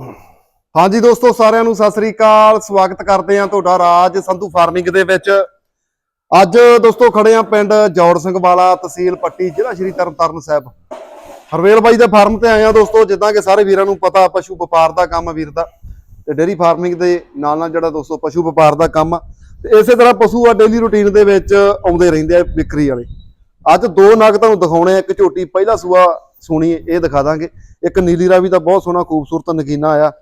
ਹਾਂਜੀ ਦੋਸਤੋ, ਸਾਰਿਆਂ ਨੂੰ ਸਤਿ ਸ੍ਰੀ ਅਕਾਲ। ਸਵਾਗਤ ਕਰਦੇ ਹਾਂ ਤੁਹਾਡਾ ਰਾਜ ਸੰਧੂ ਫਾਰਮਿੰਗ ਦੇ ਵਿੱਚ। ਅੱਜ ਦੋਸਤੋ, ਖੜੇ ਆ ਪਿੰਡ ਜੌੜ ਸਿੰਘ ਵਾਲਾ ਤਹਿਸੀਲ ਪੱਟੀ, ਜ਼ਿਲ੍ਹਾ ਸ਼੍ਰੀ ਤਰਨਤਾਰਨ ਸਾਹਿਬ। ਹਰਵੇਲ ਬਾਈ ਦੇ ਫਾਰਮ ਤੇ ਆਏ ਆ ਦੋਸਤੋ, ਜਿੱਦਾਂ ਕਿ ਸਾਰੇ ਵੀਰਾਂ ਨੂੰ ਪਤਾ, ਪਸ਼ੂ ਵਪਾਰ ਦਾ ਕੰਮ ਵੀਰ ਦਾ। ਤੇ ਡੇਰੀ ਫਾਰਮਿੰਗ ਦੇ ਨਾਲ ਨਾਲ ਜਿਹੜਾ ਦੋਸਤੋ, ਪਸ਼ੂ ਵਪਾਰ ਦਾ ਕੰਮ ਆ। ਤੇ ਇਸੇ ਤਰ੍ਹਾਂ ਪਸ਼ੂ ਆ ਡੇਲੀ ਰੁਟੀਨ ਦੇ ਵਿੱਚ ਆਉਂਦੇ ਰਹਿੰਦੇ ਆ ਵਿਕਰੀ ਵਾਲੇ। ਅੱਜ ਦੋ ਨਗ ਤੁਹਾਨੂੰ ਦਿਖਾਉਣੇ ਆ। ਇੱਕ ਝੋਟੀ, ਪਹਿਲਾ ਸੂਆ ਸੁਣੀ ਇਹ ਦਿਖਾ ਦਾਂਗੇ। ਇੱਕ ਨੀਲੀ ਰਾਵੀ ਦਾ ਬਹੁਤ ਸੋਹਣਾ ਖੂਬਸੂਰਤ ਨਗੀਨਾ ਆਇਆ।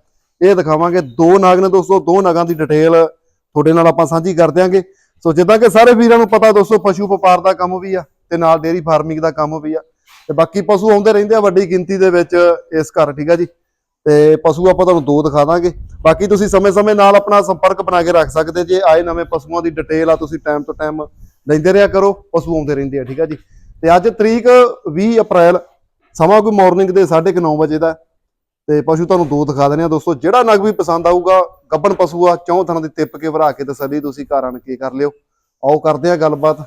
ਇਹ ਦਿਖਾਵਾਂਗੇ। ਦੋ ਨਾਗ ਨੇ ਦੋਸਤੋ, ਦੋ ਨਾਗਾਂ ਦੀ ਡਿਟੇਲ ਤੁਹਾਡੇ ਨਾਲ ਆਪਾਂ ਸਾਂਝੀ ਕਰ ਦਿਆਂਗੇ। ਸੋ ਜਿੱਦਾਂ ਕਿ ਸਾਰੇ ਵੀਰਾਂ ਨੂੰ ਪਤਾ ਦੋਸਤੋ, ਪਸ਼ੂ ਵਪਾਰ ਦਾ ਕੰਮ ਵੀ ਆ ਤੇ ਨਾਲ ਡੇਰੀ ਫਾਰਮਿੰਗ ਦਾ ਕੰਮ ਵੀ ਆ। ਤੇ ਬਾਕੀ ਪਸ਼ੂ ਆਉਂਦੇ ਰਹਿੰਦੇ ਆ ਵੱਡੀ ਗਿਣਤੀ ਦੇ ਵਿੱਚ ਇਸ ਘਰ, ਠੀਕ ਆ ਜੀ? ਤੇ ਪਸ਼ੂ ਆਪਾਂ ਤੁਹਾਨੂੰ ਦੋ ਦਿਖਾ ਦਾਂਗੇ। ਬਾਕੀ ਤੁਸੀਂ ਸਮੇਂ-ਸਮੇਂ ਨਾਲ ਆਪਣਾ ਸੰਪਰਕ ਬਣਾ ਕੇ ਰੱਖ ਸਕਦੇ ਜੇ ਆਏ ਨਵੇਂ ਪਸ਼ੂਆਂ ਦੀ ਡਿਟੇਲ ਆ, ਤੁਸੀਂ ਟਾਈਮ ਤੋਂ ਟਾਈਮ ਲੈਂਦੇ ਰਿਹਾ ਕਰੋ, ਪਸ਼ੂ ਆਉਂਦੇ ਰਹਿੰਦੇ ਆ, ਠੀਕ ਆ ਜੀ? ਤੇ ਅੱਜ ਤਰੀਕ 20 ਅਪ੍ਰੈਲ ਸਮਾਂ ਕੋਈ ਮਾਰਨਿੰਗ ਦੇ 9:30 ਵਜੇ ਦਾ ਤੇ ਪਸ਼ੂ ਤੁਹਾਨੂੰ ਦੋ ਦਿਖਾ ਦਿੰਦੇ ਆ ਦੋਸਤੋ ਜਿਹੜਾ ਨਗ ਵੀ ਪਸੰਦ ਆਊਗਾ ਗੱਬਣ ਪਸ਼ੂ ਆ ਚੌਂ ਥਾਂ ਦੀ ਟਿੱਪ ਕੇ ਭਰਾ ਕੇ ਤਸੱਲੀ ਤੁਸੀਂ ਘਰ ਆਣ ਕੇ ਕਰ ਲਿਓ। ਆਓ ਕਰਦੇ ਆ ਗੱਲਬਾਤ।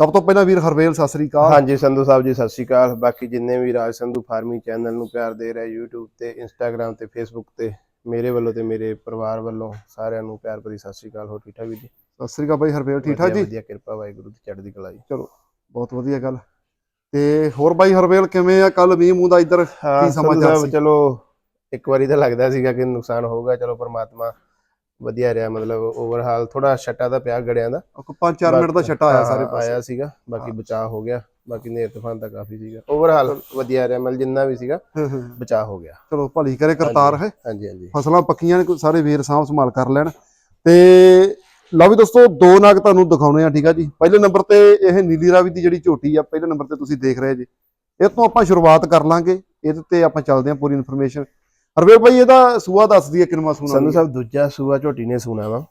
ਸਭ ਤੋਂ ਪਹਿਲਾਂ ਵੀਰ ਹਰਵੇਲ ਸਤਿ ਸ੍ਰੀ ਅਕਾਲ। ਹਾਂਜੀ ਸੰਧੂ ਸਾਹਿਬ ਜੀ ਸਤਿ ਸ਼੍ਰੀ ਅਕਾਲ। ਬਾਕੀ ਜਿੰਨੇ ਵੀ ਰਾਜ ਸੰਧੂ ਫਾਰਮਿੰਗ ਚੈਨਲ ਨੂੰ ਪਿਆਰ ਦੇ ਰਹੇ YouTube ਤੇ Instagram ਤੇ Facebook ਤੇ ਮੇਰੇ ਵੱਲੋਂ ਤੇ ਮੇਰੇ ਪਰਿਵਾਰ ਵੱਲੋਂ ਸਾਰਿਆਂ ਨੂੰ ਪਿਆਰ ਭਰੀ ਸਤਿ ਸ਼੍ਰੀ ਅਕਾਲ। ਹੋ ਠੀਕ ਠਾਕ ਵੀਰ ਜੀ? ਸਤਿ ਸ੍ਰੀ ਅਕਾਲ ਬਾਈ ਹਰਵੇਲ ਠੀਕ ਠਾਕ ਜੀ? ਵਧੀਆ ਕਿਰਪਾ ਵਾਹਿਗੁਰੂ ਦੀ ਚੜ੍ਹਦੀ ਕਲਾ ਜੀ। ਚਲੋ ਬਹੁਤ ਵਧੀਆ ਗੱਲ। ਤੇ ਹੋਰ ਬਾਈ ਹਰਵੇਲ ਕਿਵੇਂ ਆ? ਕੱਲ ਮੀਂਹ ਮੂੰਹ ਦਾ ਇੱਧਰ ਕੀ ਸਮਾਚਾਰ ਸੀ? ਚਲੋ ਇੱਕ ਵਾਰੀ ਤਾਂ ਲੱਗਦਾ ਸੀਗਾ ਕਿ ਨੁਕਸਾਨ ਹੋਊਗਾ ਚਲੋ ਪ੍ਰਮਾਤਮਾ ਵਧੀਆ ਰਿਹਾ ਮਤਲਬ ਓਵਰਹਾਲ ਥੋੜਾ ਛੱਟਾ ਦਾ ਪਿਆ ਗੜਿਆਂ ਦਾ। 5-4 ਮਿੰਟ ਦਾ ਛੱਟਾ ਆਇਆ ਸਾਰੇ ਪਾਸੇ। ਆਇਆ ਸੀਗਾ ਬਾਕੀ ਬਚਾਅ ਹੋ ਗਿਆ ਬਾਕੀ ਨੇਰ ਤੂਫਾਨ ਤਾਂ ਕਾਫੀ ਸੀਗਾ। ਓਵਰਹਾਲ ਵਧੀਆ ਰਿਹਾ ਮਤਲਬ ਜਿੰਨਾ ਵੀ ਸੀਗਾ ਹਾਂ, ਹਾਂ। ਬਚਾਅ ਹੋ ਗਿਆ। ਚਲੋ ਭਲੀ ਕਰੇ ਕਰਤਾਰ ਹੈ। ਹਾਂਜੀ ਹਾਂਜੀ। ਫਸਲਾਂ ਪੱਕੀਆਂ ਨੇ ਸਾਰੇ ਵੀਰ ਸਾਂਭ ਸੰਭਾਲ ਕਰ ਲੈਣ। ਤੇ ਲਓ ਵੀ ਦੋਸਤੋ ਦੋ ਨਗ ਤੁਹਾਨੂੰ ਦਿਖਾਉਣੇ ਆ ਠੀਕ ਆ ਜੀ। ਪਹਿਲੇ ਨੰਬਰ ਤੇ ਇਹ ਨੀਲੀ ਰਾਵੀ ਦੀ ਜਿਹੜੀ ਝੋਟੀ ਆ ਪਹਿਲੇ ਨੰਬਰ ਤੇ ਤੁਸੀਂ ਦੇਖ ਰਹੇ ਜੀ। ਇਹ ਤੋਂ ਆਪਾਂ ਸ਼ੁਰੂਆਤ ਕਰ ਲਾਂਗੇ। ਇਹਦੇ ਤੇ ਆਪਾਂ ਚੱਲਦੇ ਹਾਂ ਪੂਰੀ ਇਨਫੋਰਮੇਸ਼ਨ ਹਰਵੇਲ ਭਾਈ ਇਹਦਾ ਸੂਆ ਦੱਸ ਦਈਏ ਕਿੰਨਵਾ ਸੂਣਾ ਸੰਧੂ ਸਾਹਿਬ ਦੂਜਾ ਸੂਆ ਝੋਟੀ ਨੇ ਸੁਣਾ ਵਾ।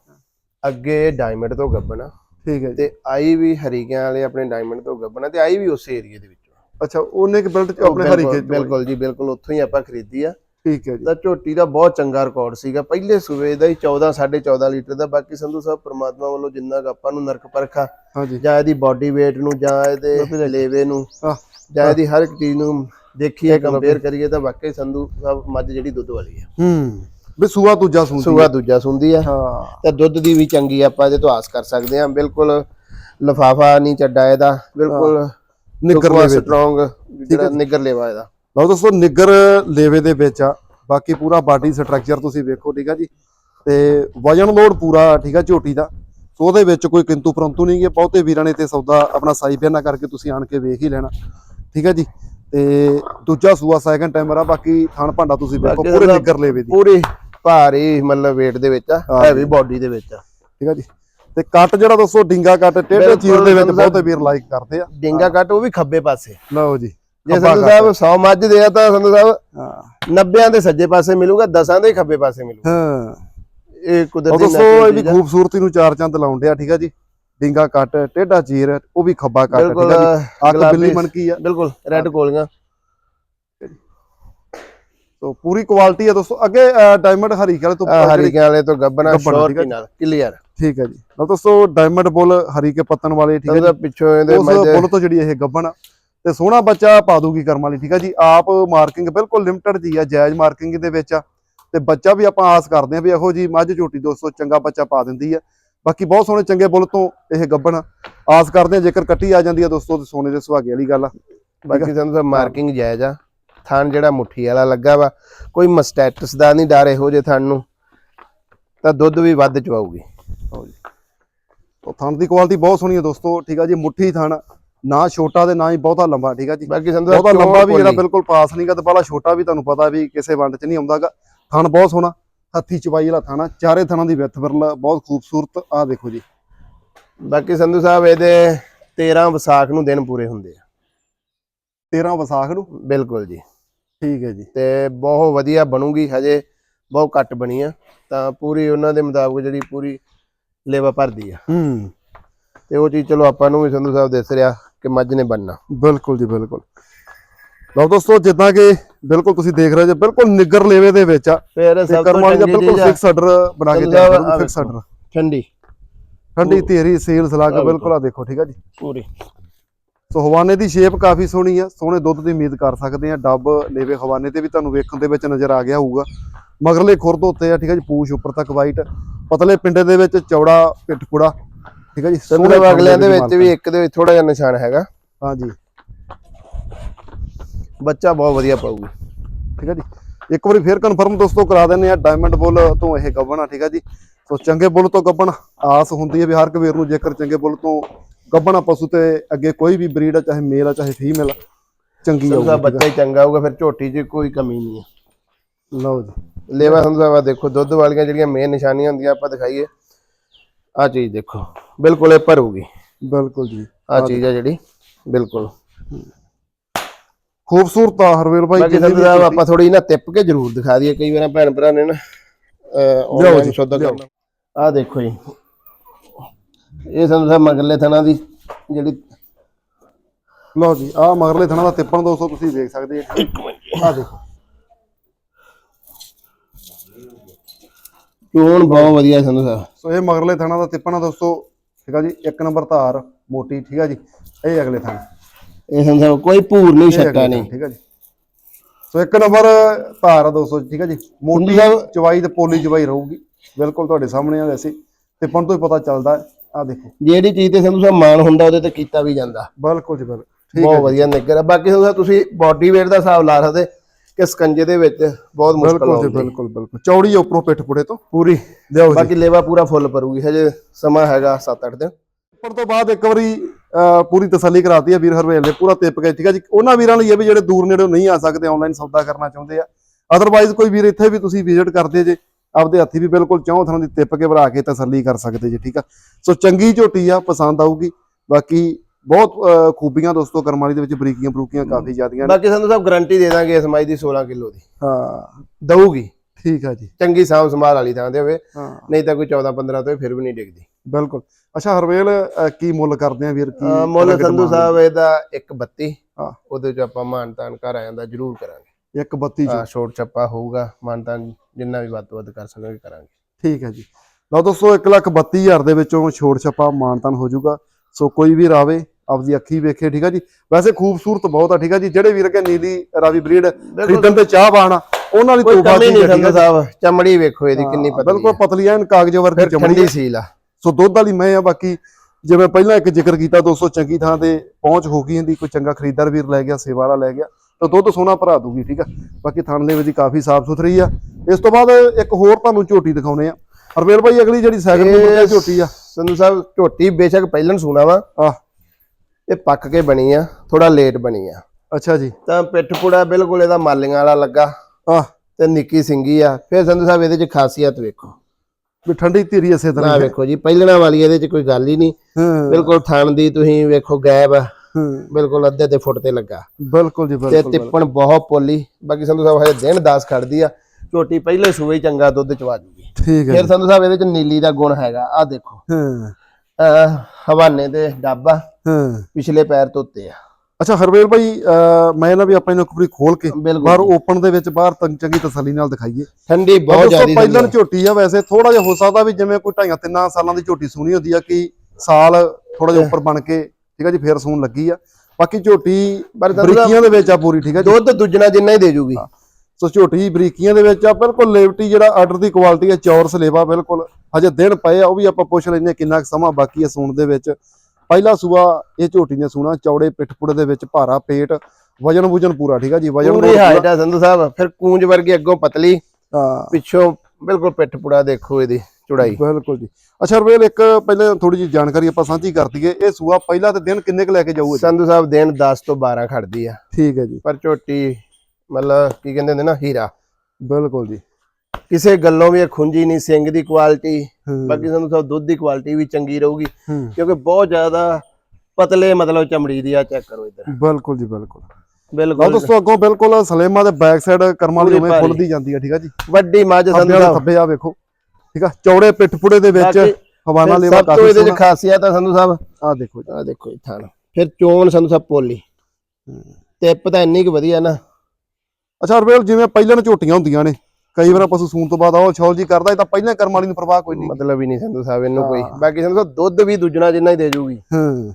ਅੱਗੇ ਡਾਇਮੰਡ ਤੋਂ ਗੱਬਣਾ ਠੀਕ ਹੈ ਤੇ ਆਈ ਵੀ ਹਰੀਕਿਆਂ ਵਾਲੇ ਆਪਣੇ ਡਾਇਮੰਡ ਤੋਂ ਗੱਬਣਾ ਤੇ ਆਈ ਵੀ ਉਸੇ ਏਰੀਏ ਦੇ ਵਿੱਚੋਂ ਅੱਛਾ ਉਹਨੇ ਕਿ ਬਿਲਟ ਆਪਣੇ ਹਰੀ ਬਿਲਕੁਲ- ਖੇਤ ਬਿਲਕੁਲ ਜੀ ਬਿਲਕੁਲ ਉੱਥੋਂ ਹੀ ਆਪਾਂ ਖਰੀਦੀ ਆ। ਠੀਕ ਹੈ ਜੀ। ਤਾਂ ਝੋਟੀ ਦਾ ਬਹੁਤ ਚੰਗਾ ਰਿਕਾਰਡ ਸੀਗਾ। ਪਹਿਲੇ ਸੂਏ ਦਾ ਹੀ 14 14.5 ਲੀਟਰ ਦਾ। ਬਾਕੀ ਸੰਧੂ ਸਾਹਿਬ ਪ੍ਰਮਾਤਮਾ ਵੱਲੋਂ ਜਿੰਨਾ ਕੁ ਆਪਾਂ ਨੂੰ ਨਰਕ ਪਰਖਾ ਜਾਂ ਇਹਦੀ ਬਾਡੀ weight ਨੂੰ ਜਾਂ ਇਹਦੇ ਲੇਵੇ ਨੂੰ ਜਾਂ ਇਹਦੀ ਹਰ ਇੱਕ ਚੀਜ਼ ਨੂੰ ਦੇਖੀਏ ਕੰਪੇਅਰ ਕਰੀਏ ਤਾਂ ਵਾਕਈ ਸੰਧੂ ਸਾਹਿਬ ਮੱਝ ਜਿਹੜੀ ਦੁੱਧ ਵਾਲੀ ਆ। ਹੂੰ। ਵੀ ਸੂਆ ਦੂਜਾ ਸੂੰਦੀ ਸੂਆ ਦੂਜਾ ਸੁੰਦੀ ਆ। ਹਾਂ। ਤਾਂ ਦੁੱਧ ਦੀ ਵੀ ਚੰਗੀ ਆਪਾਂ ਇਹਦੇ ਤੋਂ ਆਸ ਕਰ ਸਕਦੇ ਹਾਂ। ਬਿਲਕੁਲ ਲਫਾਫਾ ਨਹੀਂ ਚੱਡਾ ਇਹਦਾ। ਬਿਲਕੁਲ ਨਿੱਗਰ ਲੇਵੇ ਸਟਰੋਂਗ ਜਿਹੜਾ ਨਿੱਗਰ ਲੇਵਾ ਇਹਦਾ। ਲਓ ਦੋਸਤੋ ਨਿੱਗਰ ਲੇਵੇ ਦੇ ਵਿੱਚ ਆ। ਬਾਕੀ ਪੂਰਾ ਬਾਡੀ ਸਟਰਕਚਰ ਤੁਸੀਂ ਵੇਖੋ ਠੀਕ ਆ ਜੀ? ਤੇ ਵਜਨ ਲੋਡ ਪੂਰਾ ਠੀਕ ਆ ਝੋਟੀ ਦਾ। ਸੋ ਉਹਦੇ ਵਿੱਚ ਕੋਈ ਕਿੰਤੂ ਪਰੰਤੂ ਨਹੀਂ ਗੇ। ਬਹੁਤੇ ਵੀਰਾਂ ਨੇ ਤੇ ਸੌਦਾ ਆਪਣਾ ਸਾਈ ਬਿਆਨਾ ਕਰਕੇ ਤੁਸੀਂ ਆਣ ਕੇ ਵੇਖ ਹੀ ਲੈਣਾ ਠੀਕ ਆ ਜੀ? ਤੇ ਦੂਜਾ ਸੂਆ ਸੈਕੰਡ ਟਾਈਮਰ ਆ ਬਾਕੀ ਥਣ ਭਾਂਡਾ ਤੁਸੀਂ ਵੇਖੋ ਪੂਰੇ ਨਿੱਗਰ ਲੇਵੇ ਦੀ। ਪੂਰੀ ਭਾਰੀ ਮਤਲਬ weight ਦੇ ਵਿੱਚ ਆ ਹਾਂ। ਹੈਵੀ ਬਾਡੀ ਦੇ ਵਿੱਚ ਆ। ਠੀਕ ਆ ਜੀ? ਤੇ ਕੱਟ ਜਿਹੜਾ ਦੋਸਤੋ ਡਿੰਗਾ ਕੱਟ ਟੇਢੇ ਚੀਰ ਦੇ ਵਿੱਚ। ਬਹੁਤੇ ਵੀਰ ਲਾਈਕ ਕਰਦੇ ਆ। ਡਿੰਗਾ ਕੱਟ ਉਹ ਵੀ ਖੱਬੇ ਪਾਸੇ। ਲਓ ਜੀ। ਜੇ ਸੰਧੂ। ਸਾਹਿਬ 100 ਮੱਝ ਦੇ ਆ ਤਾਂ ਸੰਧੂ ਸਾਹਿਬ ਹਾਂ। 90 ਦੇ ਸੱਜੇ ਪਾਸੇ ਮਿਲੂਗਾ 10 ਦੇ ਖੱਬੇ ਪਾਸੇ ਮਿਲੂਗਾ ਹਾਂ। ਇਹ ਕੁਦਰਤੀ ਦੋਸਤੋ natural ਇਹ ਵੀ ਚੀਜ਼ ਆ। ਖੂਬਸੂਰਤੀ ਨੂੰ ਚਾਰ ਚੰਦ ਲਾਉਣ ਡਿਆ ਠੀਕ ਆ ਜੀ? ਡਿੰਗਾ ਕੱਟ ਟੇਢਾ ਚੀਰ ਉਹ ਵੀ ਖੱਬਾ ਕੱਟ ਠੀਕ ਆ ਜੀ? ਅੱਖ ਬਿੱਲੀ ਮਣਕੀ ਆ। ਬਿਲਕੁਲ ਰੈੱਡ ਕੋਲੀਆਂ ਸੋ ਪੂਰੀ ਕੁਆਲਿਟੀ ਆ ਦੋਸਤੋ। ਅੱਗੇ ਡਾਇਮੰਡ ਹਰੀ ਵਾਲੇ ਤੋਂ ਆਹ ਹਰੀਕਿਆਂ ਵਾਲੇ ਤੋਂ ਗੱਬਣਾ ਗੱਬਣਾ, ਸ਼ੋਰ ਠੀਕ ਆ। ਨਾਲ ਕਲੀਅਰ ਠੀਕ ਹੈ ਜੀ। ਲਓ ਦੋਸਤੋ ਡਾਇਮੰਡ ਬੁੱਲ ਹਰੀ ਕੇ ਪੱਤਨ ਵਾਲੇ ਠੀਕ ਹੈ ਜੀ? ਪਿੱਛੋਂ ਇਹਦੇ ਬੁੱਲ ਤੋਂ ਜਿਹੜੀ ਇਹ ਗੱਬਣ ਆ। ਤੇ ਸੋਹਣਾ ਬੱਚਾ ਪਾ ਦੂਗੀ ਕਰਮ ਵਾਲੀ ਠੀਕ ਹੈ ਜੀ? ਆਪ ਮਾਰਕਿੰਗ ਬਿਲਕੁਲ ਲਿਮਟਿਡ ਜੀ ਆ ਜਾਇਜ਼ ਮਾਰਕਿੰਗ ਦੇ ਵਿੱਚ ਆ। ਤੇ ਬੱਚਾ ਵੀ ਆਪਾਂ ਆਸ ਕਰਦੇ ਆ ਵੀ ਇਹੋ ਜੀ ਮੱਝ ਝੋਟੀ ਦੋਸਤੋ ਚੰਗਾ ਬੱਚਾ ਪਾ ਦਿੰਦੀ ਆ। ਬਾਕੀ ਬਹੁਤ ਸੋਹਣੇ ਚੰਗੇ ਬੁੱਲ ਤੋਂ ਇਹ ਗੱਬਣ ਆ। ਆਸ ਕਰਦੇ ਆ ਜੇਕਰ ਕੱਟੀ ਆ ਜਾਂਦੀ ਆ ਦੋਸਤੋ ਤੇ ਸੋਨੇ ਦੇ ਸੁਹਾਗੇ ਵਾਲੀ ਗੱਲ ਆ। ਬਾਕੀ ਸਾਨੂੰ ਤਾਂ ਮਾਰਕਿੰਗ ਜਾਇਜ਼ ਆ। ਥਣ ਜਿਹੜਾ ਮੁੱਠੀ ਵਾਲਾ ਲੱਗਾ ਵਾ ਕੋਈ ਮਸਟੈਟਸ ਦਾ ਨਹੀਂ ਡਰ ਇਹੋ ਜੇ ਥਣ ਨੂੰ। ਤਾਂ ਦੁੱਧ ਵੀ ਵੱਧ ਚਵਾਊਗੀ। ਲਓ ਜੀ। ਉਹ ਥਣ ਦੀ ਕੁਆਲਿਟੀ ਬਹੁਤ ਸੋਹਣੀ ਹੈ ਦੋਸਤੋ ਠੀਕ ਆ ਜੀ? ਮੁੱਠੀ ਥਣ ਨਾ ਛੋਟਾ ਤੇ ਨਾ ਹੀ ਬਹੁਤਾ ਲੰਬਾ ਠੀਕ ਆ ਜੀ? ਬਾਕੀ ਸਾਨੂੰ ਬਹੁਤਾ ਲੰਬਾ ਵੀ ਜਿਹੜਾ ਬਿਲਕੁਲ ਪਾਸ ਨਹੀਂਗਾ ਤੇ ਬਾਲਾ ਛੋਟਾ ਵੀ ਤੁਹਾਨੂੰ ਪਤਾ ਵੀ ਕਿਸੇ ਵੰਡ 'ਚ ਨਹੀਂ ਆਉਂਦਾਗਾ। ਥਣ ਬਹੁਤ ਸੋਹਣਾ ਹੱਥੀ ਚਵਾਈ ਵਾਲਾ ਥਾਣਾ ਚਾਰੇ ਥਣਾਂ ਦੀ ਵਿੱਥ ਵਿਰਲਾ ਬਹੁਤ ਖੂਬਸੂਰਤ ਆ ਦੇਖੋ ਜੀ। ਬਾਕੀ ਸੰਧੂ ਸਾਹਿਬ ਇਹਦੇ 13 ਵਿਸਾਖ ਨੂੰ ਦਿਨ ਪੂਰੇ ਹੁੰਦੇ ਆ। 13 ਵਿਸਾਖ ਨੂੰ? ਬਿਲਕੁਲ ਜੀ। ਠੀਕ ਹੈ ਜੀ। ਤੇ ਬਹੁਤ ਵਧੀਆ ਬਣੂਗੀ ਹਜੇ ਬਹੁਤ ਘੱਟ ਬਣੀ ਆ ਤਾਂ ਪੂਰੀ ਉਹਨਾਂ ਦੇ ਮੁਤਾਬਕ ਜਿਹੜੀ ਪੂਰੀ ਲੇਵਾ ਭਰਦੀ ਆ। ਹੂੰ। ਤੇ ਉਹ ਚੀਜ਼ ਚਲੋ ਆਪਾਂ ਨੂੰ ਵੀ ਸੰਧੂ ਸਾਹਿਬ ਦਿਸ ਰਿਹਾ। ਕਿ ਮੱਝ ਨੇ ਬਣਨਾ ਬਿਲਕੁਲ ਜੀ ਬਿਲਕੁਲ। ਲਓ ਦੋਸਤੋ ਜਿੱਦਾਂ ਕਿ ਬਿਲਕੁਲ ਤੁਸੀਂ ਦੇਖ ਰਹੇ ਜੇ ਬਿਲਕੁਲ ਨਿੱਗਰ ਲੇਵੇ ਦੇ ਵਿੱਚ ਆ ਫਿਰ ਸਭ ਤੋਂ ਚੰਗੀ ਬਿਲਕੁਲ ਫਿਕਸ ਆਰਡਰ ਬਣਾ ਕੇ ਤਿਆਰ ਕਰੋ ਫਿਕਸ। ਆਰਡਰ ਠੰਡੀ। ਠੰਡੀ ਧੀਰੀ ਸੇਲਸ ਲਾ ਕੇ ਆਹ ਬਿਲਕੁਲ ਆ ਦੇਖੋ ਠੀਕ ਆ ਜੀ? ਪੂਰੀ। ਸੋ ਹਵਾਨੇ ਦੀ ਸ਼ੇਪ ਕਾਫੀ ਸੋਹਣੀ ਆ ਸੋਹਣੇ ਦੁੱਧ ਦੀ ਉਮੀਦ ਕਰ ਸਕਦੇ ਆ ਡੱਬ ਲੇਵੇ ਹਵਾਨੇ ਤੇ ਵੀ ਤੁਹਾਨੂੰ ਵੇਖਣ ਦੇ ਵਿੱਚ ਨਜ਼ਰ ਆ ਗਿਆ ਹੋਊਗਾ। ਮਗਰਲੇ ਖੁਰਦ ਉੱਤੇ ਆ ਠੀਕ ਆ ਜੀ ਪੂਛ ਉੱਪਰ ਤੱਕ ਵਾਈਟ ਪਤਲੇ ਪਿੰਡੇ ਦੇ ਵਿੱਚ ਚੌੜਾ ਪਿੱਠਪੁੜਾ। ਠੀਕ ਆ ਜੀ ਸਾਹਿਬ ਅਗਲਿਆਂ ਦੇ ਵਿੱਚ ਵੀ ਇੱਕ ਦੇ ਵਿੱਚ ਥੋੜਾ ਜਿਹਾ ਨਿਸ਼ਾਨ ਹੈਗਾ। ਹਾਂਜੀ ਬੱਚਾ ਬਹੁਤ ਵਧੀਆ ਪਾਊਗੀ ਠੀਕ ਆ ਜੀ। ਇੱਕ ਵਾਰੀ ਫੇਰ ਕਨਫਰਮ ਦੋਸਤੋ ਕਰਾ ਦਿੰਦੇ ਆ ਡਾਇਮੰਡ ਬੁੱਲ ਤੋਂ ਇਹ ਗੱਬਣ ਆ ਠੀਕ ਆ ਜੀ। ਸੋ ਚੰਗੇ ਬੁੱਲ ਤੋਂ ਗੱਬਣ ਆਸ ਹੁੰਦੀ ਹੈ ਵੀ ਹਰ ਕਬੀਰ ਨੂੰ ਜੇਕਰ ਚੰਗੇ ਬੁੱਲ ਤੋਂ ਗੱਬਣਾ ਪਸ਼ੂ ਤੇ ਅੱਗੇ ਕੋਈ ਵੀ ਬਰੀਡ ਆ ਚਾਹੇ ਮੇਲ ਆ ਚਾਹੇ ਫੀਮੇਲ ਚੰਗੀ ਸੰਧੂ ਸਾਹਿਬ ਆਊਗੀ ਬੱਚਾ ਹੀ ਚੰਗਾ ਹੋਊਗਾ ਫਿਰ ਝੋਟੀ 'ਚ ਕੋਈ ਕਮੀ ਨਹੀਂ ਹੈ। ਲਓ ਜੀ। ਲੇਵਾ ਆਹ ਦੇਖੋ ਦੁੱਧ ਵਾਲੀਆਂ ਜਿਹੜੀਆਂ ਮੇਨ ਨਿਸ਼ਾਨੀਆਂ ਹੁੰਦੀਆਂ ਆਪਾਂ ਦਿਖਾਈਏ। ਆ ਚੀਜ਼ ਦੇਖੋ। ਬਿਲਕੁਲ ਇਹ ਭਰੂਗੀ। ਬਿਲਕੁਲ ਜੀ। ਆ ਚੀਜ਼ ਆ ਜਿਹੜੀ ਬਿਲਕੁਲ। ਖੂਬਸੂਰਤ ਆ ਹਰਵੇਲ ਭਾਈ ਬਾਕੀ ਸਾਹਿਬ ਝੋਟੀ- ਆਪਾਂ ਥੋੜੀ ਨਾ ਟਿਪ ਕੇ ਜ਼ਰੂਰ ਦਿਖਾ ਦਈਏ ਕਈ ਵਾਰ ਭੈਣ ਭਰਾ ਨੇ ਨਾ ਲਿਆਓ ਜੀ, ਸੌਦਾ। ਕਰਨਾ। ਆ ਦੇਖੋ ਜੀ। ਇਹ ਸੰਧੂ ਸਾਹਿਬ ਮਗਰਲੇ ਥਣਾ ਦੀ ਜਿਹੜੀ ਲਓ ਜੀ ਆ ਮਗਰਲੇ ਥਣਾ ਦਾ ਤਿੱਪਣ ਦੋਸਤੋ ਤੁਸੀਂ ਦੇਖ ਸਕਦੇ ਆ ਆ ਦੇਖੋ। ਚੋਣ ਬਹੁਤ ਵਧੀਆ ਸੰਧੂ ਸਾਹਿਬ। ਸੋ ਇਹ ਮਗਰਲੇ ਥਣਾ ਦਾ ਤਿੱਪਣ ਦੋਸਤੋ ਠੀਕ ਆ ਜੀ? ਇੱਕ ਨੰਬਰ ਧਾਰ ਮੋਟੀ ਠੀਕ ਆ ਜੀ? ਇਹ ਅਗਲੇ ਥਣ। ਇਹ ਸੰਧੂ ਸਾਹਿਬ ਕੋਈ ਭੂਰ ਨਹੀਂ ਇਹ ਛੱਟਾ ਅਗਲੇ ਨਹੀਂ ਥਣ, ਠੀਕ ਆ ਜੀ? ਸੋ ਇੱਕ ਨੰਬਰ ਧਾਰ ਆ ਦੋਸਤੋ ਠੀਕ ਆ ਜੀ? ਮੋਟੀ ਸਾਹਿਬ- ਚਵਾਈ ਤੇ ਪੋਲੀ ਚਵਾਈ ਰਹੂਗੀ। ਬਿਲਕੁਲ ਤੁਹਾਡੇ ਸਾਹਮਣੇ ਆ ਵੈਸੇ। ਤਿੱਪਣ ਤੋਂ ਹੀ ਪਤਾ ਚੱਲਦਾ ਆ ਦੇਖੋ। ਜਿਹੜੀ ਚੀਜ਼ ਤੇ ਸੰਧੂ ਸਾਹਿਬ ਮਾਣ ਹੁੰਦਾ ਉਹਦੇ ਤੇ ਕੀਤਾ ਵੀ ਜਾਂਦਾ। ਬਿਲਕੁਲ ਜੀ ਬਿਲਕੁਲ। ਠੀਕ ਬਹੁਤ ਵਧੀਆ ਨਿੱਗਰ ਆ। ਬਾਕੀ ਸੰਧੂ ਸਾਹਿਬ ਤੁਸੀਂ ਬਾਡੀ weight ਦਾ ਹਿਸਾਬ ਲਾ ਸਕਦੇ। ਕਿ ਸਕੰਜੇ ਦੇ ਵਿੱਚ ਬਹੁਤ ਮੁਸ਼ਕਲ ਬਿਲਕੁਲ ਜੀ ਆਉਂਦੀ। ਬਿਲਕੁਲ ਬਿਲਕੁਲ। ਚੌੜੀ ਉੱਪਰੋਂ ਪਿੱਠ ਪੁੜੇ ਤੋਂ। ਪੂਰੀ। ਲਿਆਓ ਜੀ। ਬਾਕੀ ਲੇਵਾ ਪੂਰਾ ਫੁੱਲ ਭਰੂਗੀ ਹਜੇ ਸਮਾਂ ਹੈਗਾ 7-8 ਦਿਨ। ਉੱਪਰ ਤੋਂ ਬਾਅਦ ਇੱਕ ਵਾਰੀ ਪੂਰੀ ਤਸੱਲੀ ਕਰਾਤੀ ਆ ਵੀਰ ਹਰਵੇਲ ਨੇ ਪੂਰਾ ਤਿੱਪ ਗਏ ਠੀਕ ਆ ਜੀ ਉਹਨਾਂ ਵੀਰਾਂ ਲਈ ਇਹ ਵੀ ਜਿਹੜੇ ਦੂਰ ਨੇੜੇ ਨਹੀਂ ਆ ਸਕਦੇ ਆਨਲਾਈਨ ਸੌਦਾ ਕਰਨਾ ਚਾਹੁੰਦੇ ਆ। ਅਦਰਵਾਈਜ਼ ਕੋਈ ਵੀਰ ਇੱਥੇ ਵੀ ਤੁਸੀਂ ਵਿਜ਼ਿਟ ਕਰਦੇ ਜੇ ਆਪਦੇ ਹੱਥੀ ਵੀ ਬਿਲਕੁਲ ਚੌਂ ਥਾਂ ਦੀ ਤਿੱਪ ਕੇ ਭਰਾ ਕੇ ਤਸੱਲੀ ਕਰ ਸਕਦੇ ਜੇ ਠੀਕ ਆ। ਸੋ ਚੰਗੀ ਝੋਟੀ ਆ ਪਸੰਦ ਆਊਗੀ। ਬਾਕੀ ਬਹੁਤ ਖੂਬੀਆਂ ਦੋਸਤੋ ਕਰਮਾਲੀ ਦੇ ਵਿੱਚ ਬਰੀਕੀਆਂ ਬਰੂਕੀਆਂ ਕਾਫੀ ਜ਼ਿਆਦੀਆਂ ਨੇ। ਬਾਕੀ ਸੰਧੂ ਸਾਹਿਬ ਗਾਰੰਟੀ ਦੇ ਦਾਂਗੇ ਇਸ ਮਾਈ ਦੀ 16 ਕਿਲੋ ਦੀ। ਹਾਂ। ਦਊਗੀ। ਠੀਕ ਆ ਜੀ। ਚੰਗੀ ਸਾਂਭ ਸੰਭਾਲ ਵਾਲੀ ਥਾਂ ਤੇ ਹੋਵੇ। ਨਹੀਂ ਤਾਂ ਕੋਈ 14-15 ਤੋਂ ਫਿਰ ਵੀ ਨਹੀਂ ਡਿੱਗਦੀ। ਬਿਲਕੁਲ। ਅੱਛਾ ਹਰਵੇਲ ਕੀ ਮੁੱਲ ਕਰਦੇ ਆ ਵੀਰ? ਕੀ ਮੁੱਲ ਸੰਧੂ? ਸਾਹਿਬ ਇਹਦਾ 132 ਹਾਂ। ਉਹਦੇ ਚ ਆਪਾਂ ਮਾਨਤਾਨ ਘਰ ਆ ਜਾਂਦਾ ਜ਼ਰੂਰ ਕਰਾਂਗੇ। ਇੱਕ 32 ਚ? ਹਾਂ ਛੋਟ ਛੱਪਾ ਹੋਊਗਾ ਮਾਨਤਾਨ ਜਿੰਨਾ ਵੀ ਵੱਧ ਤੋਂ ਵੱਧ ਕਰ ਸਕਾਂਗੇ ਕਰਾਂਗੇ। ਠੀਕ ਹੈ ਜੀ। ਲਓ ਦੋਸਤੋ 132000 ਦੇ ਵਿੱਚੋਂ ਛੋੜ ਛਪਾ ਮਾਨਤਨ ਹੋ ਜਾਊਗਾ। ਸੋ ਕੋਈ ਵੀ ਰਾਵੇ ਆਪਦੀ ਅੱਖੀ ਵੇਖੇ ਠੀਕ ਆ ਜੀ? ਵੈਸੇ ਖੂਬਸੂਰਤ ਬਹੁਤ ਆ ਠੀਕ ਆ ਜੀ? ਜਿਹੜੇ ਵੀਰ ਕੇ ਨੀਲੀ ਰਾਵੀ ਬਰੀਡ ਖਰੀਦਣ ਤੇ ਚਾਹ ਬਾਣਾ ਉਹਨਾਂ ਲਈ ਚੀਜ਼ ਨਹੀਂ ਠੀਕ ਸੰਧੂ ਸਾਹਿਬ ਚਮੜੀ ਵੇਖੋ ਇਹਦੀ ਕਿੰਨੀ ਪਤਲੀ ਬਿਲਕੁਲ ਪਤਲੀ ਐਨ ਕਾਗਜ਼ ਵਰਗੀ ਚਮੜੀ ਸੀਲ ਆ। ਸੋ ਦੁੱਧ ਵਾਲੀ ਮੈਂ ਆ ਬਾਕੀ ਜਿਵੇਂ ਪਹਿਲਾਂ ਇੱਕ ਜ਼ਿਕਰ ਕੀਤਾ ਦੋਸਤੋ ਚੰਗੀ ਥਾਂ ਤੇ ਪਹੁੰਚ ਹੋ ਗਈ ਇਹਦੀ ਕੋਈ ਚੰਗਾ ਖਰੀਦਦਾਰ ਵੀਰ ਲੈ ਗਿਆ ਸੇਵਾ ਵਾਲਾ ਲੈ ਗਿਆ ਤਾਂ ਦੁੱਧ ਸੋਨਾ ਭਰਾ ਦੂਗੀ ਠੀਕ ਆ? ਬਾਕੀ ਥਣ ਦੇ ਵਿੱਚ ਕਾਫੀ ਸਾਫ਼ ਸੁਥਰੀ ਆ। ਇਸ ਤੋਂ ਬਾਅਦ ਇੱਕ ਹੋਰ ਤੁਹਾਨੂੰ ਝੋਟੀ ਦਿਖਾਉਨੇ ਆ। ਹਰਵੇਲ ਭਾਈ ਅਗਲੀ ਜਿਹੜੀ ਸੈਕਿੰਡ ਨੰਬਰ ਤੇ ਝੋਟੀ ਆ। ਸੰਧੂ ਸਾਹਿਬ ਝੋਟੀ ਬੇਸ਼ੱਕ ਪਹਿਲਾਂ ਸੁਣਾ ਵਾ। ਆਹ। ਇਹ ਪੱਕ ਕੇ ਬਣੀ ਆ ਥੋੜਾ ਲੇਟ ਬਣੀ ਆ। ਅੱਛਾ ਜੀ। ਤਾਂ ਪਿੱਠ ਪੁੜਾ ਬਿਲਕੁਲ ਇਹਦਾ ਮਾਲੀਆਂ ਵਾਲਾ ਲੱਗਾ। ਆਹ ਤੇ ਨਿੱਕੀ ਸਿੰਗੀ ਆ। ਫਿਰ ਸੰਧੂ ਸਾਹਿਬ ਇਹਦੇ ਚ ਖਾਸੀਅਤ ਵੇਖੋ। ਵੀ ਠੰਡੀ ਧੀਰੀ ਇਸੇ ਤਰ੍ਹਾਂ ਹੀ ਹੈ। ਵੇਖੋ ਜੀ ਪਹਿਲਣਾ ਵਾਲੀ ਇਹਦੇ ਚ ਕੋਈ ਗੱਲ ਹੀ ਨਹੀਂ। ਹਾਂ। ਬਿਲਕੁਲ ਥਣ ਦੀ ਤੁਸੀਂ ਵੇਖੋ ਗੈਬ ਆ, ਹਾਂ, ਬਿਲਕੁਲ ਅੱਧੇ ਤੇ ਫੁੱਟ ਤੇ ਲੱਗਾ। ਬਿਲਕੁਲ ਜੀ ਤੇ ਬਿਲਕੁਲ ਤਿੱਪਣ ਬਹੁਤ ਪੋਲੀ। ਬਾਕੀ ਸੰਧੂ ਸਾਹਿਬ ਹਜੇ ਦਿਨ 10 ਖੜਦੀ ਆ। ਝੋਟੀ ਪਹਿਲੇ ਸੂਏ ਹੀ ਚੰਗਾ ਦੁੱਧ ਚਵਾ ਜੂਗੀ। ਠੀਕ ਹੈ ਫਿਰ ਸੰਧੂ ਸਾਹਿਬ ਇਹਦੇ ਚ ਨੀਲੀ ਦਾ ਗੁਣ ਹੈਗਾ। ਆ ਦੇਖੋ। ਹਾਂ। ਅਹ ਹਵਾਨੇ ਤੇ ਡੱਬਾ। ਹਾਂ। ਪਿਛਲੇ ਪੈਰ ਤੋਂ ਉੱਤੇ ਆ। ਅੱਛਾ ਹਰਵੇਲ ਭਾਈ ਮੈਂ ਨਾ ਵੀ ਆਪਾਂ ਇਹਨੂੰ ਇੱਕ ਵਾਰੀ ਖੋਲ ਕੇ ਬਾਹਰ ਓਪਨ ਦੇ ਵਿੱਚ ਬਾਹਰ ਚੰਗੀ ਤਸੱਲੀ ਨਾਲ ਦਿਖਾਈਏ। ਠੰਡੀ ਬਹੁਤ ਜ਼ਿਆਦੀ ਪਹਿਲਾਂ ਝੋਟੀ ਆ ਵੈਸੇ ਥੋੜਾ ਜਿਹਾ ਹੋ ਸਕਦਾ ਵੀ ਜਿਵੇਂ ਕੋਈ ਢਾਈਆਂ ਤਿੰਨਾਂ ਸਾਲਾਂ ਦੀ ਝੋਟੀ ਸੂਣੀ ਹੁੰਦੀ ਆ ਕਿ ਸਾਲ ਥੋੜਾ ਜਿਹਾ ਉੱਪਰ ਬਣ ਕੇ ਠੀਕ ਆ ਜੀ ਫੇਰ ਸੂਣ ਲੱਗੀ ਆ। ਬਾਕੀ ਝੋਟੀ ਬਰੀਕੀਆਂ ਦੇ ਵਿੱਚ ਆ ਪੂਰੀ ਠੀਕ ਆ ਜੀ। ਦੁੱਧ ਦੁੱਜਣਾ ਜਿੰਨਾ ਹੀ ਦੇ ਜੂਗੀ। ਸੋ ਝੋਟੀ ਬਰੀਕੀਆਂ ਦੇ ਵਿੱਚ ਆ ਬਿਲਕੁਲ ਲੇਵਟੀ ਜਿਹੜਾ ਆਰਡਰ ਦੀ ਕੁਆਲਿਟੀ ਆ ਚੌਰਸ ਲੇਵਾ ਬਿਲਕੁਲ। ਹਜੇ ਦਿਨ ਪਏ ਆ ਉਹ ਵੀ ਆਪਾਂ ਪੁੱਛ ਲੈਂਦੇ ਕਿੰਨਾ ਕੁ ਸਮਾਂ ਬਾਕੀ ਆ ਸੂਣ ਦੇ ਵਿੱਚ। ਪਹਿਲਾ ਸੂਆ ਇਹ ਝੋਟੀ ਨੇ ਸੂਣਾ ਚੌੜੇ ਪਿੱਠਪੁੜੇ ਦੇ ਵਿੱਚ ਭਾਰਾ ਪੇਟ ਵਜਨ ਵੁਜਨ ਪੂਰਾ ਠੀਕ ਆ ਜੀ? ਵਜਨ ਪੂਰੀ ਹਾਈਟ ਆ ਸੰਧੂ ਸਾਹਿਬ ਫਿਰ ਕੂੰਜ ਵਰਗੀ ਅੱਗੋਂ ਪਤਲੀ ਹਾਂ। ਪਿੱਛੋਂ ਬਿਲਕੁਲ ਪਿੱਠ ਪੁੜਾ ਦੇਖੋ ਇਹਦੀ ਚੁੜਾਈ। ਬਿਲਕੁਲ ਜੀ। ਅੱਛਾ ਰਵੇਲ ਇੱਕ ਪਹਿਲੇ ਥੋੜੀ ਜਿਹੀ ਜਾਣਕਾਰੀ ਆਪਾਂ ਸਾਂਝੀ ਕਰ ਦਈਏ ਇਹ ਸੂਆ ਪਹਿਲਾ ਤੇ ਦਿਨ ਕਿੰਨੇ ਕੁ ਲੈ ਕੇ ਜਾਊਗਾ ਜੀ? ਸੰਧੂ ਸਾਹਿਬ ਦਿਨ 10 ਤੋਂ 12 ਖੜਦੀ ਆ। ਠੀਕ ਹੈ ਜੀ। ਪਰ ਝੋਟੀ ਮਤਲਬ ਕੀ ਕਹਿੰਦੇ ਹੁੰਦੇ ਨਾ ਹੀਰਾ। ਬਿਲਕੁਲ ਜੀ। ਕਿਸੇ ਗੱਲੋਂ ਵੀ ਖੁੰਜੀ ਨਹੀਂ ਸਿੰਘ ਦੀ ਕੁਆਲਿਟੀ ਬਾਕੀ ਸੰਧੂ ਸਾਹਿਬ ਦੁੱਧ ਦੀ ਕੁਆਲਿਟੀ ਵੀ ਚੰਗੀ ਰਹੂਗੀ ਕਿਉਂਕਿ ਬਹੁਤ ਜ਼ਿਆਦਾ ਪਤਲੇ ਮਤਲਬ ਚਮੜੀ ਦੀ ਆ ਚੈੱਕ ਕਰੋ ਇੱਧਰ। ਬਿਲਕੁਲ ਜੀ ਬਿਲਕੁਲ। ਲਓ ਬਿਲਕੁਲ ਦੋਸਤੋ ਅੱਗੋਂ ਬਿਲਕੁਲ ਸਲੇਮਾ ਦੇ ਬੈਕ ਸਾਈਡ ਕਰਮਾਂ ਵਾਲੀ ਭਾਰੀ। ਖੁੱਲਦੀ ਜਾਂਦੀ ਹੈ ਠੀਕ ਆ ਜੀ? ਵੱਡੀ ਮੱਝ ਸੰਧੂ ਸਾਹਿਬ ਖੱਬੇ ਆ ਵੇਖੋ ਠੀਕ ਆ? ਚੌੜੇ ਪਿੱਠਪੁੜੇ ਦੇ ਵਿੱਚ ਹਵਾਨਾ ਲੇਵਾ ਸਭ ਤੋਂ ਕਾਫੀ ਇਹਦੇ ਚ ਸੋਹਣਾ। ਖਾਸੀਅਤ ਆ ਸੰਧੂ ਸਾਹਿਬ ਆ ਦੇਖੋ ਆ ਦੇਖੋ ਇਹ ਥਾਣ ਫਿਰ ਚੋਣ ਸੰਧੂ ਸਾਹਿਬ ਪੋਲੀ। ਟਿੱਪ ਤਾਂ ਇੰਨੀ ਕੁ ਵਧੀਆ ਨਾ। ਅੱਛਾ ਰਵੇਲ ਜਿਵੇਂ ਪਹਿਲਾਂ ਝੋਟੀਆਂ ਹੁੰਦੀਆਂ ਨੇ ਕਈ ਵਾਰ ਪਸ਼ੂ ਸੂਣ ਤੋਂ ਬਾਅਦ ਉਹ ਛੌਲ ਜੀ ਕਰਦਾ ਇਹ ਤਾਂ ਪਹਿਲਾਂ ਕਰਮ ਵਾਲੀ ਨੂੰ ਪਰਵਾਹ ਕੋਈ ਨਹੀਂ। ਮਤਲਬ ਹੀ ਨਹੀਂ ਸੰਧੂ ਸਾਹਿਬ ਇਹਨੂੰ ਕੋਈ। ਬਾਕੀ ਸੰਧੂ ਸਾਹਿਬ ਦੁੱਧ ਵੀ ਦੁੱਜਣਾ ਜਿੰਨਾ ਹੀ ਦੇ ਜੂਗੀ। ਹਾਂ।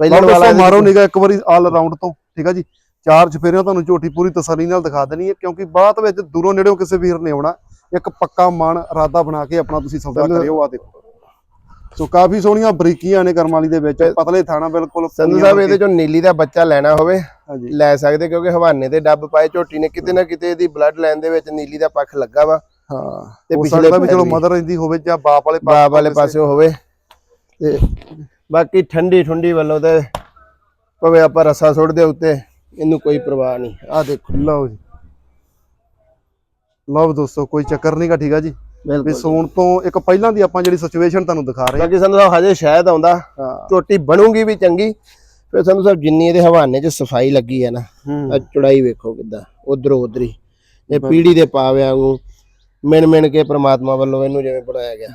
ਪਹਿਲਾਂ ਵਾਲਾ ਮਾਰੋ ਨਿਗਾ ਇੱਕ ਵਾਰੀ ਆਲ ਰਾਉਂਡ ਤੋਂ ਠੀਕ ਆ ਜੀ? ਚਾਰ ਚਫੇਰਿਆਂ ਤੁਹਾਨੂੰ ਝੋਟੀ ਪੂਰੀ ਤਸੱਲੀ ਨਾਲ ਦਿਖਾ ਦੇਣੀ ਹੈ ਕਿਉਂਕਿ ਬਾਅਦ ਵਿੱਚ ਦੂਰੋਂ ਨੇੜਿਓਂ ਕਿਸੇ ਵੀਰ ਨੇ ਆਉਣਾ ਇੱਕ ਪੱਕਾ ਮਨ ਇਰਾਦਾ ਬਣਾ ਕੇ ਆਪਣਾ ਤੁਸੀਂ ਸੌਦਾ ਕਰਿਓ ਆ ਦੇਖੋ। ਸੋ ਕਾਫੀ ਸੋਹਣੀਆਂ ਬਰੀਕੀਆਂ ਨੇ ਕਰਮ ਵਾਲੀ ਦੇ ਵਿੱਚ ਪਤਲੇ ਥਾਣਾ ਬਿਲਕੁਲ ਸੰਧੂ ਸਾਹਿਬ ਇਹਦੇ ਚੋਂ ਨੀਲੀ ਦਾ ਬੱਚਾ ਲੈਣਾ ਹੋਵੇ ਲੈ ਸਕਦੇ ਕਿਉਂਕਿ ਹਵਾਨੇ ਤੇ ਡੱਬ ਪਾਏ ਝੋਟੀ ਨੇ ਕਿਤੇ ਨਾ ਕਿਤੇ ਇਹਦੀ ਬਲੱਡ ਲਾਈਨ ਦੇ ਵਿੱਚ ਨੀਲੀ ਦਾ ਪੱਖ ਲੱਗਾ ਵਾ। ਹਾਂ ਤੇ ਪਿਛਲੇ ਵੀ ਚਲੋ। ਮਦਰ ਰਹਿੰਦੀ ਹੋਵੇ ਜਾਂ ਬਾਪ ਵਾਲੇ ਬਾਪ ਵਾਲੇ ਪਾਸਿਓਂ ਹੋਵੇ। ਤੇ ਬਾਕੀ ਠੰਡੀ ਠੰਡੀ ਵੱਲੋਂ ਤੇ ਭਾਵੇਂ ਆਪਾਂ ਰਸਾ ਸੁੱਟਦੇ ਉੱਤੇ ਇਹਨੂੰ ਕੋਈ ਪਰਵਾਹ ਨਹੀਂ। ਆ ਦੇਖੋ। ਲਓ ਜੀ। ਲਓ ਦੋਸਤੋ ਕੋਈ ਚੱਕਰ ਨਹੀਂਗਾ ਠੀਕ ਆ ਜੀ? ਵੀ ਬਿਲਕੁਲ ਸੌਣ ਤੋਂ ਇੱਕ ਪਹਿਲਾਂ ਦੀ ਆਪਾਂ ਜਿਹੜੀ ਸਿਚੁਏਸ਼ਨ ਤੁਹਾਨੂੰ ਦਿਖਾ ਰਹੇ ਹਾਂ। ਬਾਕੀ ਸੰਧੂ ਸਾਹਿਬ ਹਜੇ ਸ਼ਾਇਦ ਆਉਂਦਾ ਝੋਟੀ ਬਣੂਗੀ ਵੀ ਚੰਗੀ ਫਿਰ ਸੰਧੂ ਸਾਹਿਬ ਜਿੰਨੀ ਇਹਦੇ ਹਵਾਨੇ 'ਚ ਸਫ਼ਾਈ ਲੱਗੀ ਹੈ ਨਾ ਆ ਚੜਾਈ ਵੇਖੋ ਕਿੱਦਾਂ ਉਧਰੋਂ ਉਧਰ। ਇਹ ਪੀੜੀ ਦੇ ਪਾਵਿਆਂ ਨੂੰ ਮਿਣ ਮਿਣ ਕੇ ਪ੍ਰਮਾਤਮਾ ਵੱਲੋਂ ਇਹਨੂੰ ਜਿਵੇਂ ਬਣਾਇਆ ਗਿਆ।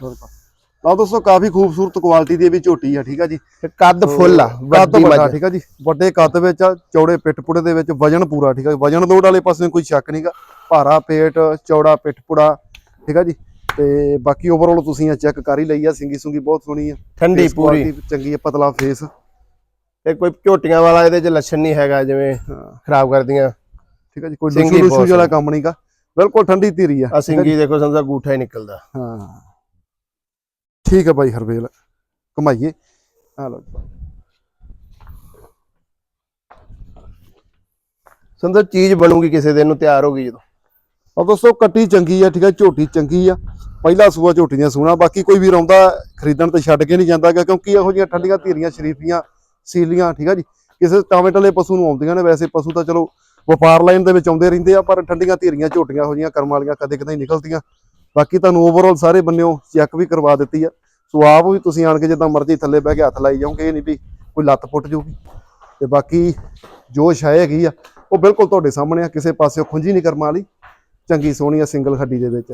ਲਓ ਦੋਸਤੋ ਕਾਫੀ ਖੂਬਸੂਰਤ ਕੁਆਲਿਟੀ ਦੀ ਇਹ ਵੀ ਝੋਟੀ ਆ ਠੀਕ ਆ ਜੀ? ਤੇ ਕੱਦ ਫੁੱਲ ਆ ਵੱਡੀ ਮੱਝ ਠੀਕ ਆ ਜੀ? ਵੱਡੇ ਕੱਦ ਵਿੱਚ ਚੌੜੇ ਪਿੱਠ ਪੁੜੇ ਦੇ ਵਿੱਚ ਵਜਨ ਪੂਰਾ ਠੀਕ ਆ ਵਜਨ ਲੋਡ ਵਾਲੇ ਪਾਸੇ ਕੋਈ ਸ਼ੱਕ ਨਹੀਂਗਾ ਭਾਰਾ ਪੇਟ ਚੌੜਾ ਪਿੱਠ ਪੁੜਾ ਠੀਕ ਆ ਜੀ? ਤੇ ਬਾਕੀ ਓਵਰਆਲ ਤੁਸੀਂ ਆ ਚੈੱਕ ਕਰ ਹੀ ਲਈ ਆ ਸਿੰਗੀ ਸੁੰਗੀ ਬਹੁਤ ਸੋਹਣੀ ਆ। ਠੰਡੀ ਪੂਰੀ। ਚੰਗੀ ਆ ਪਤਲਾ ਫੇਸ ਤੇ ਕੋਈ ਝੋਟੀਆਂ ਵਾਲਾ ਇਹਦੇ 'ਚ ਲੱਛਣ ਨਹੀਂ ਹੈਗਾ ਜਿਵੇਂ ਖਰਾਬ ਕਰਦੀਆਂ। ਠੀਕ ਆ ਜੀ ਕੋਈ ਸਿੰਗੀ ਡਿਸ਼ੂ ਡਿਸ਼ੂ ਵਾਲਾ ਕੰਮ ਨਹੀਂਗਾ ਬਿਲਕੁਲ ਠੰਡੀ ਧੀਰੀ ਆ। ਆ ਸਿੰਗੀ ਦੇਖੋ ਸਾਹਿਬ ਗੂਠਾ ਹੀ ਨਿਕਲਦਾ। ਹਾਂ। ਠੀਕ ਹੈ ਬਾਈ ਹਰਵੇਲ ਕਮਾਈਏ ਆ ਲਓ ਸਾਹਿਬ ਚੀਜ਼ ਬਣੂਗੀ ਕਿਸੇ ਦਿਨ ਨੂੰ ਤਿਆਰ ਹੋਗੀ ਜਦੋਂ। ਆ ਦੋਸਤੋ ਕੱਟੀ ਚੰਗੀ ਆ ਠੀਕ ਹੈ ਝੋਟੀ ਚੰਗੀ ਆ। ਪਹਿਲਾ ਸੂਆ ਝੋਟੀ ਦੀਆਂ ਸੂਣਾ ਬਾਕੀ ਕੋਈ ਵੀਰ ਆਉਂਦਾ ਖਰੀਦਣ ਤੇ ਛੱਡ ਕੇ ਨਹੀਂ ਜਾਂਦਾ ਕਿਉਂਕਿ ਇਹੋ ਜਿਹੀਆਂ ਠੰਡੀਆਂ ਧੀਰੀਆਂ ਸ਼ਰੀਫੀਆਂ ਸੀਲੀਆਂ ਠੀਕ ਆ ਜੀ। ਕਿਸੇ ਟਾਵੇਂ ਟਲੇ ਪਸ਼ੂ ਨੂੰ ਆਉਂਦੀਆਂ ਨੇ ਵੈਸੇ ਪਸ਼ੂ ਤਾਂ ਚਲੋ ਵਪਾਰ ਲਾਈਨ ਦੇ ਵਿੱਚ ਆਉਂਦੇ ਰਹਿੰਦੇ ਆ ਪਰ ਠੰਡੀਆਂ ਧੀਰੀਆਂ ਝੋਟੀਆਂ ਇਹੋ ਜਿਹੀਆਂ ਕਰਮ ਵਾਲੀਆਂ ਕਦੇ ਕਦੇ ਨਿਕਲਦੀਆਂ। ਬਾਕੀ ਤੁਹਾਨੂੰ ਓਵਰਆਲ ਸਾਰੇ ਬੰਨਿਓ ਚੈੱਕ ਵੀ ਕਰਵਾ ਦਿੱਤੀ ਆ। ਸੋ ਆਪ ਵੀ ਤੁਸੀਂ ਆਣ ਕੇ ਜਿੱਦਾਂ ਮਰਜ਼ੀ ਥੱਲੇ ਬਹਿ ਕੇ ਹੱਥ ਲਾਈ ਜਾਓਗੇ ਇਹ ਨਹੀਂ ਵੀ ਕੋਈ ਲੱਤ ਪੁੱਟ ਜਾਊਗੀ। ਤੇ ਬਾਕੀ ਜੋ ਸ਼ਾਇ ਹੈਗੀ ਆ ਉਹ ਬਿਲਕੁਲ ਤੁਹਾਡੇ ਸਾਹਮਣੇ ਆ ਕਿਸੇ ਪਾਸਿਓਂ ਖੁੰਝੀ ਨਹੀਂ ਕਰਮ ਵਾਲੀ। ਚੰਗੀ ਸੋਹਣੀ ਆ ਸਿੰਗਲ ਖੱਡੀ ਦੇ ਵਿੱਚ।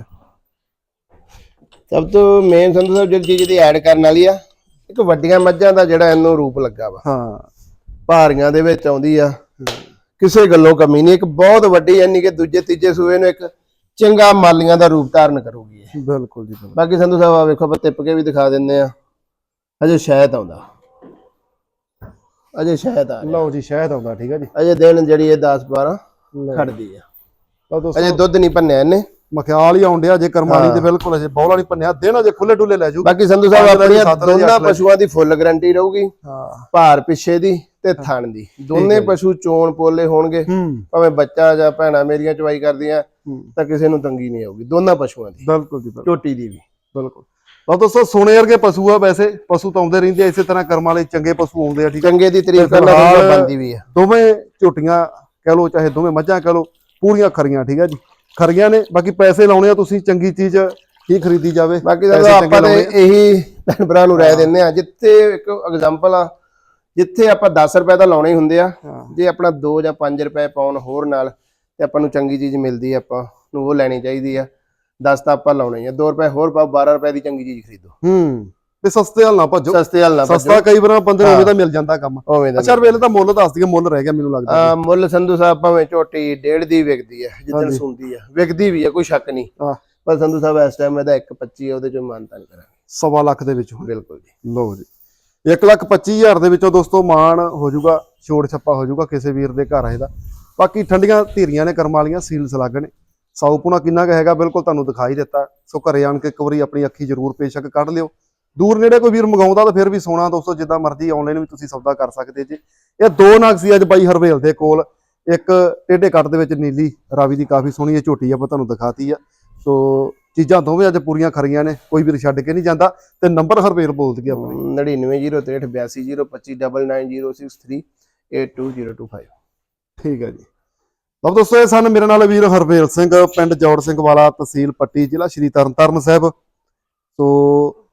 ਸਭ ਤੋਂ ਮੇਨ ਸੰਧੂ ਸਾਹਿਬ ਜਿਹੜੀ ਚੀਜ਼ ਦੀ ਐਡ ਕਰਨ ਵਾਲੀ ਆ ਇੱਕ ਵੱਡੀਆਂ ਮੱਝਾਂ ਦਾ ਜਿਹੜਾ ਇਹਨੂੰ ਰੂਪ ਲੱਗਾ ਵਾ। ਹਾਂ। ਭਾਰੀਆਂ ਦੇ ਵਿੱਚ ਆਉਂਦੀ ਆ। ਕਿਸੇ ਗੱਲੋਂ ਕਮੀ ਨਹੀਂ ਇੱਕ ਬਹੁਤ ਵੱਡੀ ਯਾਨੀ ਕਿ ਦੂਜੇ ਤੀਜੇ ਸੂਏ ਨੂੰ ਇੱਕ ਚੰਗਾ ਮਾਲੀਆਂ ਦਾ ਰੂਪ ਧਾਰਨ ਕਰੂਗੀ ਇਹ। ਬਿਲਕੁਲ ਜੀ ਬਾਕੀ ਸੰਧੂ ਸਾਹਿਬ ਆ ਵੇਖੋ ਆਪਾਂ ਟਿੱਪ ਕੇ ਵੀ ਦਿਖਾ ਦਿੰਦੇ ਆ। ਅਜੇ ਸ਼ਾਇਦ ਆਉਂਦਾ। ਅਜੇ ਸ਼ਾਇਦ ਆ। ਲਓ ਜੀ ਸ਼ਾਇਦ ਆਉਂਦਾ ਠੀਕ ਹੈ ਜੀ। ਅਜੇ ਦਿਨ ਜਿਹੜੀ ਇਹ 10 12 ਖੜਦੀ ਆ। ਲਓ ਦੋਸਤੋ। ਅਜੇ ਦੁੱਧ ਨਹੀਂ ਭੰਨਿਆ ਇਹਨੇ। ਮਖਿਆਲ ਹੀ ਆਉਂਦਿਆ ਜੇ ਕਰਮਾਲੀ ਤੇ ਬਿਲਕੁਲ ਅਜੇ ਬੌਲਾ ਨਹੀਂ ਪੰਨਿਆ ਦਿਨ ਅਜੇ ਖੁੱਲੇ ਡੁੱਲੇ ਲੈ ਜੂ। ਬਾਕੀ ਸੰਧੂ ਸਾਹਿਬ ਲੈ ਜੀ, ਆਪਣੀਆਂ ਲੈ ਜੀ, ਦੋਨਾਂ ਲੈ ਜੀ। ਪਸ਼ੂਆਂ ਦੀ ਫੁੱਲ ਗਾਰੰਟੀ ਰਹੂਗੀ। ਹਾਂ। ਭਾਰ ਪਿੱਛੇ ਦੀ ਤੇ ਥਣ ਦੀ। ਦੋਨੇ ਪਸ਼ੂ ਚੋਣ ਪੋਲੇ ਹੋਣਗੇ। ਭਾਵੇਂ ਬੱਚਾ ਜਾਂ ਭੈਣਾ ਮੇਰੀਆਂ ਚਵਾਈ ਕਰਦੀਆਂ। ਤਾਂ ਕਿਸੇ ਨੂੰ ਤੰਗੀ ਨਹੀਂ ਆਊਗੀ। ਦੋਨਾਂ ਪਸ਼ੂਆਂ ਦੀ। ਬਿਲਕੁਲ ਜੀ ਝੋਟੀ ਦੀ ਵੀ। ਬਿਲਕੁਲ। ਲਓ ਦੋਸਤੋ ਸੋਨੇ ਵਰਗੇ ਪਸ਼ੂ ਆ ਵੈਸੇ। ਪਸ਼ੂ ਤਾਂ ਆਉਂਦੇ ਰਹਿੰਦੇ ਆ ਇਸੇ ਤਰ੍ਹਾਂ ਕਰਮ ਵਾਲੇ ਚੰਗੇ ਪਸ਼ੂ ਆਉਂਦੇ ਆ ਠੀਕ ਚੰਗੇ ਦੀ ਤਾਰੀਫ ਤੇ ਕਰਨਾ ਬੰਦੀ ਵੀ ਆ। ਦੋਵੇਂ ਝੋਟੀਆਂ ਕਹਿ ਲਓ ਚਾਹੇ ਦੋਵੇਂ ਮੱਝਾਂ ਕਹਿ ਲਓ ਪੂਰੀਆਂ ਖਰੀਆਂ ਠੀਕ ਹੈ ਜੀ। ਖਰੀਆਂ ਨੇ ਬਾਕੀ ਪੈਸੇ ਲਾਉਣੇ ਆ ਤੁਸੀਂ ਚੰਗੀ ਚੀਜ਼ ਹੀ ਖਰੀਦੀ ਜਾਵੇ। ਬਾਕੀ ਚੰਗੇ ਆਪਾਂ ਤੇ। ਇਹੀ ਭੈਣ ਭਰਾ ਨੂੰ ਰਾਏ ਦਿੰਦੇ ਆ ਜਿੱਥੇ ਇੱਕ ਐਗਜ਼ਾਮਪਲ ਆ ਜਿੱਥੇ ਆਪਾਂ 10 ਰੁਪਏ ਤਾਂ ਲਾਉਣੇ ਹੁੰਦੇ ਆ ਜੇ ਆਪਣਾ 2 ਜਾਂ 5 ਰੁਪਏ ਪਾਉਣ ਹੋਰ ਨਾਲ ਤੇ ਆਪਾਂ ਨੂੰ ਚੰਗੀ ਚੀਜ਼ ਮਿਲਦੀ ਆ ਆਪਾਂ ਨੂੰ ਉਹ ਲੈਣੀ ਚਾਹੀਦੀ ਆ। 10 ਤਾਂ ਆਪਾਂ ਲਾਉਣੇ ਆ 2 ਰੁਪਏ ਹੋਰ ਪਾਓ 12 ਰੁਪਏ ਦੀ ਚੰਗੀ ਚੀਜ਼ ਖਰੀਦੋ। ਹੂੰ। ਤੇ ਸਸਤੇ ਹਾਲ ਨਾ ਭੱਜੋ। ਸਸਤੇ ਹਾਲ ਨਾ ਸਸਤਾ ਕਈ ਵਾਰ ਬੰਦੇ ਨੂੰ ਉਵੇਂ ਦਾ ਮਿਲ ਜਾਂਦਾ ਕੰਮ। ਉਵੇਂ ਦਾ ਅੱਛਾ ਵੇਲੇ ਤਾਂ ਮੁੱਲ ਦੱਸ ਦਈਏ ਮੁੱਲ ਰਹਿ ਗਿਆ ਮੈਨੂੰ ਲੱਗਦਾ। ਆ ਮੁੱਲ ਸੰਧੂ ਸਾਹਿਬ ਭਾਵੇਂ ਝੋਟੀ ਡੇਢ ਦੀ ਵਿਕਦੀ ਆ ਜਿੱਦਣ। ਸੁਣਦੀ ਆ ਵਿਕਦੀ ਵੀ ਆ ਕੋਈ ਸ਼ੱਕ ਨਹੀਂ। ਹਾਂ। ਪਰ ਸੰਧੂ ਸਾਹਿਬ ਇਸ ਟਾਈਮ ਇਹਦਾ 1.25 ਆ ਉਹਦੇ ਚੋਂ ਮਾਨਤਾ ਨਹੀਂ ਕਰਾਂਗੇ। ਸਵਾ ਲੱਖ ਦੇ ਵਿੱਚ ਬਿਲਕੁਲ ਜੀ। ਲਓ ਜੀ। 1 ਲੱਖ 25 ਹਜ਼ਾਰ ਦੇ ਵਿੱਚੋਂ ਦੋਸਤੋ ਮਾਣ ਹੋ ਜਾਊਗਾ ਛੋੜ ਛੱਪਾ ਹੋ ਜਾਊਗਾ ਕਿਸੇ ਵੀਰ ਦੇ ਘਰ ਇਹਦਾ ਬਾਕੀ ਠੰਡੀਆਂ ਧੀਰੀਆਂ ਨੇ ਕਰਮ ਵਾਲੀਆਂ ਸੀਲ ਸਲਾਗ ਨੇ। ਸਾਊ ਪੁਣਾ ਕਿੰਨਾ ਕੁ ਹੈਗਾ ਬਿਲਕੁਲ ਤੁਹਾਨੂੰ ਦਿਖਾਈ ਦਿੱਤਾ। ਸੋ ਘਰੇ ਆਣ ਕੇ ਇੱਕ ਵਾਰੀ ਆਪਣੀ ਅੱਖੀ ਜ਼ਰੂਰ ਪੇਸ਼ਕ ਕੱਢ ਲਿਓ। ਦੂਰ ਨੇੜੇ ਕੋਈ ਵੀਰ ਮੰਗਾਉਂਦਾ ਤਾਂ ਫਿਰ ਵੀ ਸੋਨਾ ਦੋਸਤੋ ਜਿੱਦਾਂ ਮਰਜ਼ੀ ਆਨਲਾਈਨ ਵੀ ਤੁਸੀਂ ਸੌਦਾ ਕਰ ਸਕਦੇ ਜੀ। ਇਹ ਦੋ ਨਗ ਸੀ ਅੱਜ ਬਾਈ ਹਰਵੇਲ ਦੇ ਕੋਲ। ਇੱਕ ਟੇਢੇ ਕੱਟ ਦੇ ਵਿੱਚ ਨੀਲੀ ਰਾਵੀ ਦੀ ਕਾਫੀ ਸੋਹਣੀ ਇਹ ਝੋਟੀ ਆਪਾਂ ਤੁਹਾਨੂੰ ਦਿਖਾਤੀ ਆ। ਸੋ ਚੀਜ਼ਾਂ ਦੋਵੇਂ ਅੱਜ ਪੂਰੀਆਂ ਖਰੀਆਂ ਨੇ ਕੋਈ ਵੀਰ ਛੱਡ ਕੇ ਨਹੀਂ ਜਾਂਦਾ। ਤੇ ਨੰਬਰ ਹਰਵੇਲ ਬੋਲ ਦਈਏ ਆਪਣੀ। 9903829063820225 ਠੀਕ ਹੈ ਜੀ। ਲਓ ਦੋਸਤੋ ਇਹ ਸਨ ਮੇਰੇ ਨਾਲ ਵੀਰ ਹਰਵੇਲ ਸਿੰਘ ਪਿੰਡ ਜੋੜ ਸਿੰਘ ਵਾਲਾ ਤਹਿਸੀਲ ਪੱਟੀ ਜ਼ਿਲ੍ਹਾ ਸ਼੍ਰੀ ਤਰਨਤਾਰਨ ਸਾਹਿਬ। ਸੋ